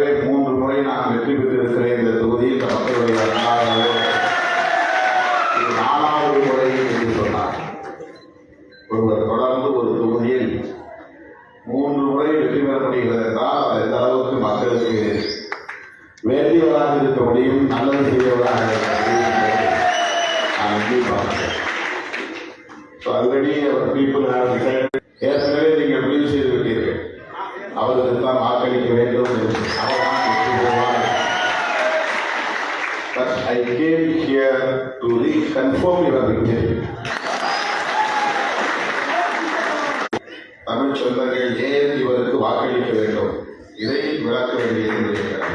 ஏற்கனவே மூன்று முறை நான் வெற்றி பெற்றிருக்கிறேன் இந்த தொகுதியில் இந்த மக்களுடைய வரலாறு இது நாலாவது முறை என்று சொன்னார் ஒருவர் தொடர்ந்து ஒரு தொகுதியில் மூன்று முறை வெற்றி பெற முடிகிறது என்றால் அது எந்த அளவுக்கு மக்களுக்கு வேண்டியவராக இருக்க முடியும் நல்லது செய்யவராக இருக்க முடியும் நான் எண்ணி பார்க்கிறேன் So already our people have decided. But I came here to reconfirm your victory. Tamil சொந்தங்கள் ஏன் இவருக்கு வாக்களிக்க வேண்டும் இதை விளக்க வேண்டியது இருக்கிறது.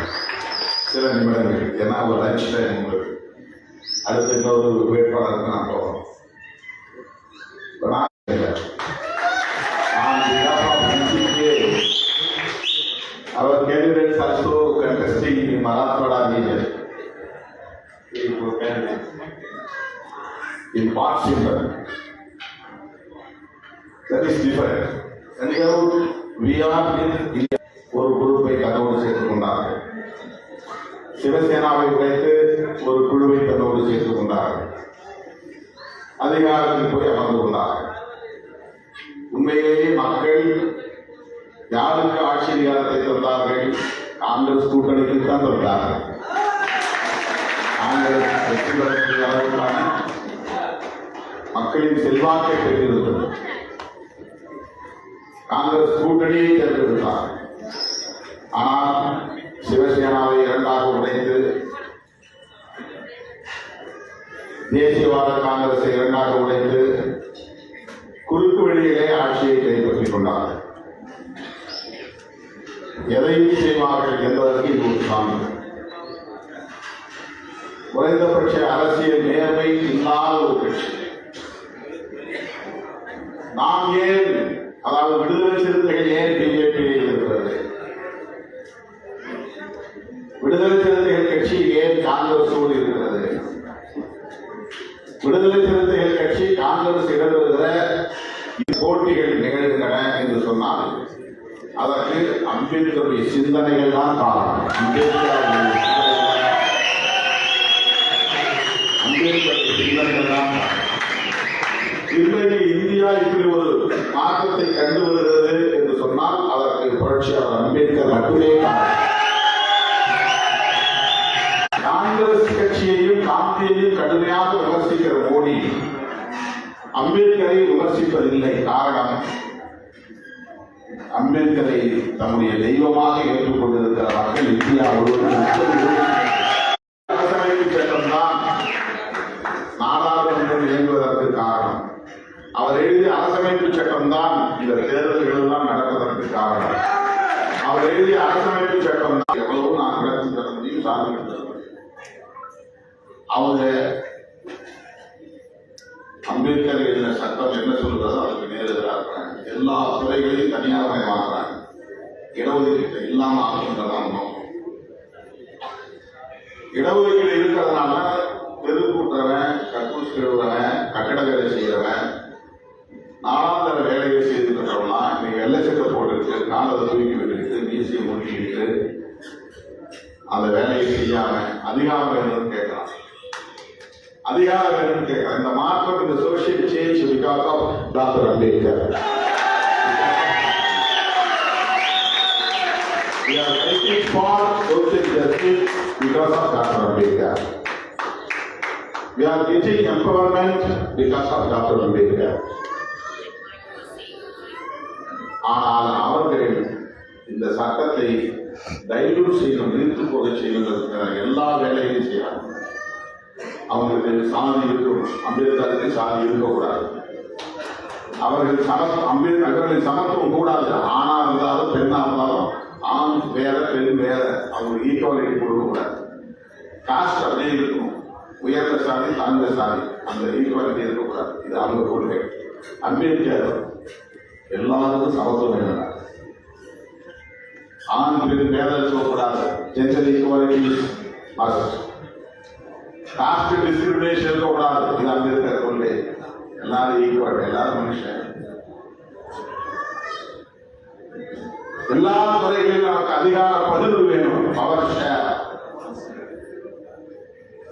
சில நிமிடங்கள் ஏன்னா ஒரு லஞ்ச் டைம் உங்களுக்கு அடுத்து இன்னொரு வேட்பாளருக்கு நான் போகணும் That is different. Anyhow, we are in India. ஒரு குழுவை தன்னோடு சேர்த்துக் கொண்டார்கள். சிவசேனாவை உடைத்து ஒரு குழுவை தன்னோடு சேர்த்துக் கொண்டார்கள். அதிகாரத்தில் போய் அமர்ந்து கொண்டார்கள். உண்மையிலேயே மக்கள் யாருக்கு ஆட்சி அதிகாரத்தை தந்தார்கள்? காங்கிரஸ் கூட்டணிக்கு தான் தந்தார்கள். காங்கிரஸ் வெற்றி பெறக்கூடிய அளவுக்கான மக்களின் செல்வாக்கை பெற்றிருக்கிறது. காங்கிரஸ் கூட்டணியை தேர்ந்தெடுத்தார். ஆனால் சிவசேனாவை இரண்டாக உடைத்து தேசியவாத காங்கிரஸை இரண்டாக உடைத்து குறுக்கு வழியிலே ஆட்சியை கைப்பற்றிக் கொண்டார். எதையும் செய்வார்கள் என்பதற்கு இது ஒரு சான்று. குறைந்தபட்ச அரசியல் நேர்மை இல்லாத ஒரு கட்சி. நாம் ஏன் அதாவது விடுதலை சிறுத்தைகள் ஏன் பிஜேபியில் இருக்கிறது? விடுதலை சிறுத்தைகள் கட்சி ஏன் காங்கிரஸோடு இருக்கிறது? விடுதலை சிறுத்தைகள் கட்சி காங்கிரஸ் இடம்பெறுகிற போட்டிகள் நிகழ்கின்றன என்று சொன்னால் அதற்கு அம்பேத்கருடைய சிந்தனைகள் தான் காரணம். அம்பேத்கர் அம்பேத்கருடைய சிந்தனைகள் தான் இன்றைக்கு இந்தியா இப்படி ஒரு மாற்றத்தை கண்டு வருகிறது என்று சொன்னால் அதற்கு புரட்சியாளர் அம்பேத்கர் மட்டுமே காங்கிரஸ் கட்சியையும் காந்தியையும் கடுமையாக விமர்சிக்கிற மோடி அம்பேத்கரை விமர்சிப்பதில்லை. காரணம் அம்பேத்கரை தம்முடைய தெய்வமாக ஏற்றுக்கொண்டிருக்கிற மக்கள் இந்தியா முழுவதும் எழுதிய அரசமைப்பு சட்டம் தான் எவ்வளவு நான் விளக்கி தர முடியும் சாதனை தர முடியும் அவங்க அம்பேத்கர் எழுதின சட்டம் என்ன சொல்றதோ அதுக்கு நேரெதிராக எல்லா துறைகளையும் தனியார் தனியார்மயமாக்குறாங்க இடஒதுக்கீடு இல்லாம ஆக்குன்றதான் நோக்கம் இடஒதுக்கீடு இருக்கிறதுனால தெருக்கூட்டுறவன் கக்கூஸ் கழுவுறவன் கட்டட வேலை செய்யறவன் நாலாந்தர வேலையை செய்திருக்கிறவனா இன்னைக்கு வெள்ளை போட்டுருக்கு நாலு தூக்கி விட்டுருக்கு மீசியை முடிக்கிட்டு அந்த வேலையை செய்யாம அதிகாரம் வேணும்னு கேட்கறான் அதிகாரம் வேணும்னு கேட்கறான் இந்த மாற்றம் இந்த social change because of doctor Ambedkar We are fighting for social justice because of Dr. Ambedkar. We are getting empowerment because of Dr. Ambedkar. ஆனால் அவர்கள் இந்த சட்டத்தை டைல்யூட் செய்யணும் நிறுத்து போக செய்வதற்கான எல்லா வேலையும் செய்யறாங்க அவங்களுக்கு சாதி இருக்கும் அம்பேத்கருக்கு சாதி இருக்கக்கூடாது. அவர்கள் சம அம்பேத்கரின் சமத்துவம் கூடாது. ஆணா இருந்தாலும் பெண்ணா இருந்தாலும் ஆண் வேற பெண் வேற. அவங்களுக்கு ஈக்குவாலிட்டி கொடுக்கக்கூடாது. காஸ்ட் அப்படியே இருக்கும் உயர்ந்த சாதி தாழ்ந்த சாதி. அந்த ஈக்குவாலிட்டி இருக்கக்கூடாது. இது அவங்க கொள்கை. அம்பேத்கர் எல்லாருக்கும் சமத்துவம் என்ன ஆண் பெண் பேதம் இருக்கக்கூடாது gender equality must caste discrimination இருக்கக்கூடாது. இது அம்பேத்கர் கொள்கை. எல்லாரும் ஈக்குவல் எல்லாரும் மனுஷன். எல்லா துறைகளிலும் நமக்கு அதிகார பகிர்வு வேணும் பவர் ஷேர்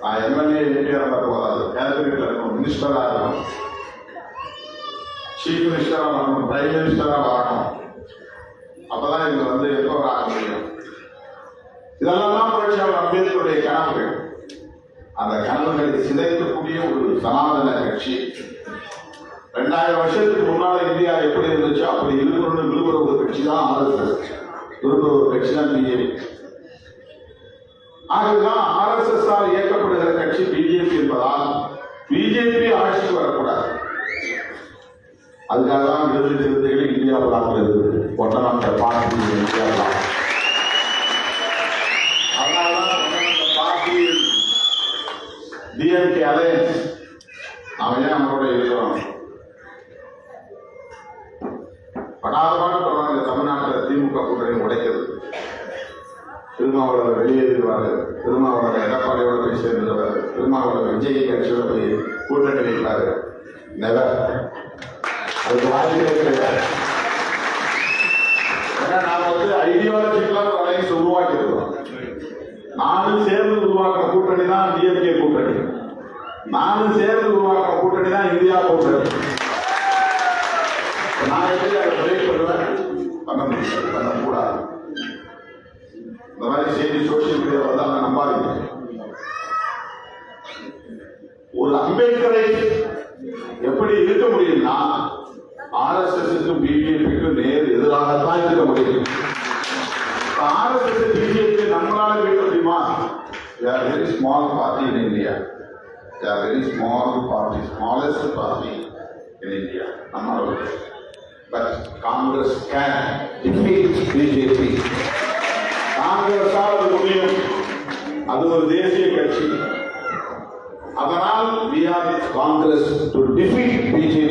நான் எம்எல்ஏ எம்பிஆர் இருந்தா போதாது கேபினெட்ல இருக்கணும். மினிஸ்டரா இருக்கணும். சீஃப் மினிஸ்டரா வரணும் பிரைம் மினிஸ்டரா வரணும். அப்பதான் இதுல வந்து எப்பவர் ஆக முடியும் இதெல்லாம் தான் புரட்சியாளர் அம்பேத்கருடைய கனவுகள். அந்த கனவுகளை சிதைக்கக்கூடிய ஒரு சனாதன கட்சி. ரெண்டாயிரம் வருஷத்துக்கு முன்னால இந்தியா எப்படி இருந்துச்சோ? அப்படி இருக்கணும்னு விரும்புற ஒரு கட்சி தான் ஆர்எஸ்எஸ். விரும்புற ஒரு கட்சி தான் பிஜேபி. ஆகவேதான் ஆர்எஸ்எஸ் ஆல் இயக்கப்படுகிற கட்சி பிஜேபி என்பதால் பிஜேபி ஆட்சிக்கு வரக்கூடாது. அதுக்காக தான் விடுதலை சிறுத்தைகள் இந்தியா பிளாக்ல இருக்குது ஒட்டநாட்ட party India block DMK alliance அவன் ஏன் அவனோட இருக்கிறோம். படாதபாடு சொல்றாங்க தமிழ்நாட்டில் திமுக கூட்டணி உடைக்கிறது. திருமாவளவர் வெளியேறுவாரு திருமாவளவர் எடப்பாடியோட போய் சேர்ந்துருவாரு திருமாவளவர் விஜய் கட்சியோட போய் கூட்டணி வைப்பாரு. நெவர் அதுக்கு கிடையாது ஏன்னா நாம வந்து ஐடியாலஜிக்கலா ஒரு உருவாக்கி இருக்கிறோம் நானும் சேர்ந்து உருவாக்குற கூட்டணி தான் டிஎம்கே கூட்டணி. நானும் சேர்ந்து உருவாக்குற கூட்டணி தான் இந்தியா கூட்டணி. நான் எப்படி அதை பிரேக் பண்ணுவேன்? பண்ண முடியாது பண்ணக்கூடாது. இந்த மாதிரி செய்தி சோசியல் மீடியா வந்தாங்க நம்பாதீங்க. ஒரு அம்பேத்கரை எப்படி இருக்க முடியும்னா ஆர்எஸ்எஸ்க்கும் பிஜேபிக்கும் நேர் எதிராகத்தான் இருக்க முடியும். ஆர்எஸ்எஸ் பிஜேபி நம்மளால இருக்க முடியுமா? Very small party in India very small party smallest party in India நம்மளோட but Congress can defeat BJP காங்கிரஸால் அது முடியும். அது ஒரு தேசிய கட்சி. அதனால் we are Congress to defeat BJP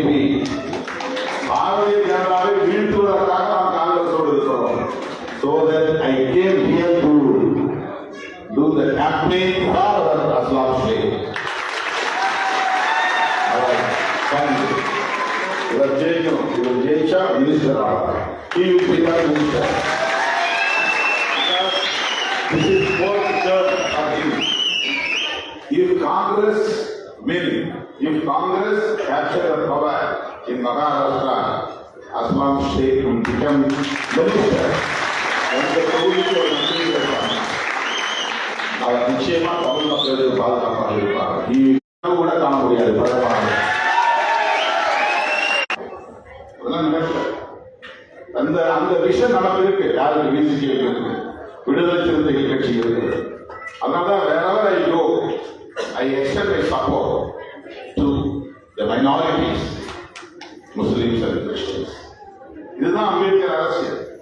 minister ஆகலாம் he will become minister this is fourth term of him if Congress win, if Congress capture the power in Maharashtra, Aslam Sheikh will become minister. அந்த தொகுதிக்கு ஒரு மந்திரி இருப்பாங்க. அவர் நிச்சயமா தமிழ் மக்களுக்கு பாதுகாப்பாக இருப்பார் நீ கூட காண முடியாது பரவாயில்ல அதெல்லாம் நினைக்கல அந்த அந்த விஷயம் நமக்கு இருக்கு. யாருக்கு வீசிக்கு இருக்கு? விடுதலை சிறுத்தைகள் கட்சி இருக்கு. அதனால வேற I go I extend my support to the minorities Muslims and Christians. இதுதான் அம்பேத்கர் அரசியல்.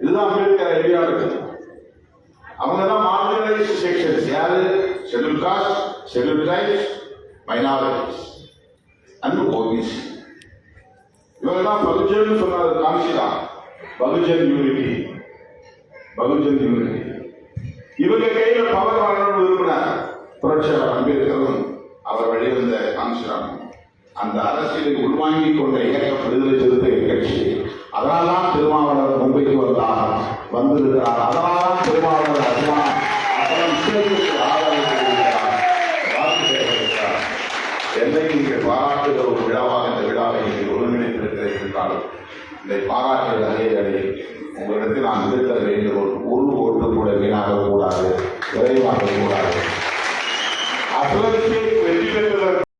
இதுதான் அம்பேத்கர் ஐடியாலஜி அவங்க தான் மார்ஜினலைஸ் செக்ஷன்ஸ் யாரு? Schedule caste schedule tribes minorities and OBC இவங்க பகுஜன் சொன்னது காமிச்சுதான் பகுஜன் யூனிட்டி பகுஜன் யூனிட்டி இவங்க கையில பவர் வரணும்னு விரும்பினார் புரட்சியாளர் அம்பேத்கரும் அவர் வெளிவந்த காமிச்சிராமன் அந்த அரசியலை உள்வாங்கி கொண்ட இயக்கம் விடுதலை சிறுத்தை கட்சி. அதனால்தான் திருமாவளவர் மும்பைக்கு வந்தார் வந்திருக்கிறார். அதனால்தான் திருமாவளவர் அம்மா அப்புறம் இஸ்ரேலுக்கு ஆதரவு தெரிவிக்கிறார். என்னை நீங்கள் பாராட்டுகிற ஒரு விழாவாக ஒருங்கிணைத்திருக்கிறேன் இதை பாராட்டுகிற அதே உங்களிடத்தில் நான் இருக்கிற வேண்டுகோள் ஒரு ஓட்டு கூட வீணாகக்கூடாது விரைவாக கூடாது அசலுக்கு வெற்றி பெற்றதற்கு